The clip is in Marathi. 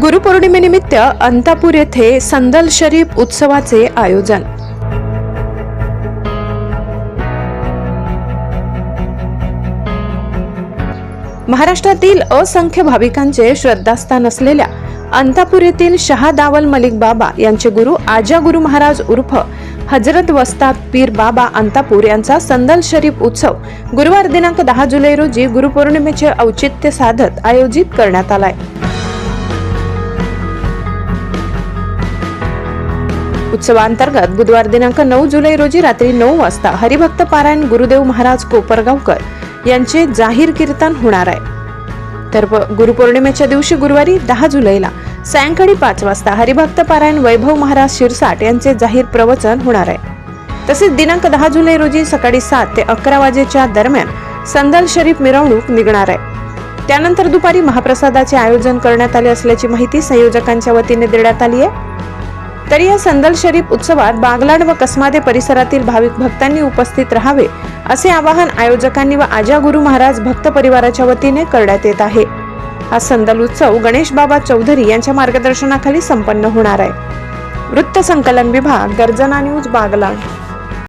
गुरुपौर्णिमेनिमित्त अंतापूर येथे संदल शरीफ उत्सवाचे आयोजन. महाराष्ट्रातील असंख्य भाविकांचे श्रद्धास्थान असलेल्या अंतापूर येथील शहा दावल मलिक बाबा यांचे गुरु आजा गुरु महाराज उर्फ हजरत वस्ताद पीर बाबा अंतापूर यांचा संदल शरीफ उत्सव गुरुवार दिनांक दहा जुलै रोजी गुरुपौर्णिमेचे औचित्य साधत आयोजित करण्यात आलाय. उत्सवांतर्गत बुधवार दिनांक नऊ जुलै रोजी रात्री नऊ वाजता हरिभक्त पारायण गुरुदेव महाराज कोपरगावकर यांचे जाहीर कीर्तन होणार आहे. तर प- गुरुपौर्णिमेच्या दिवशी गुरुवारी दहा जुलैला सायंकाळी पाच वाजता हरिभक्त पारायण वैभव महाराज शिरसाट यांचे जाहीर प्रवचन होणार आहे. तसेच दिनांक दहा जुलै रोजी सकाळी सात ते अकरा वाजेच्या दरम्यान संदल शरीफ मिरवणूक निघणार आहे. त्यानंतर दुपारी महाप्रसादाचे आयोजन करण्यात आले असल्याची माहिती संयोजकांच्या वतीने देण्यात आली आहे. तर या संदल शरीफ उत्सवात बागलाड व कसमादे परिसरातील भाविक भक्तांनी उपस्थित राहावे असे आवाहन आयोजकांनी व आजा गुरु महाराज भक्त परिवाराच्या वतीने करण्यात येत आहे. हा संदल उत्सव गणेश बाबा चौधरी यांच्या मार्गदर्शनाखाली संपन्न होणार आहे. वृत्त संकलन विभाग गर्जना न्यूज बागलाड.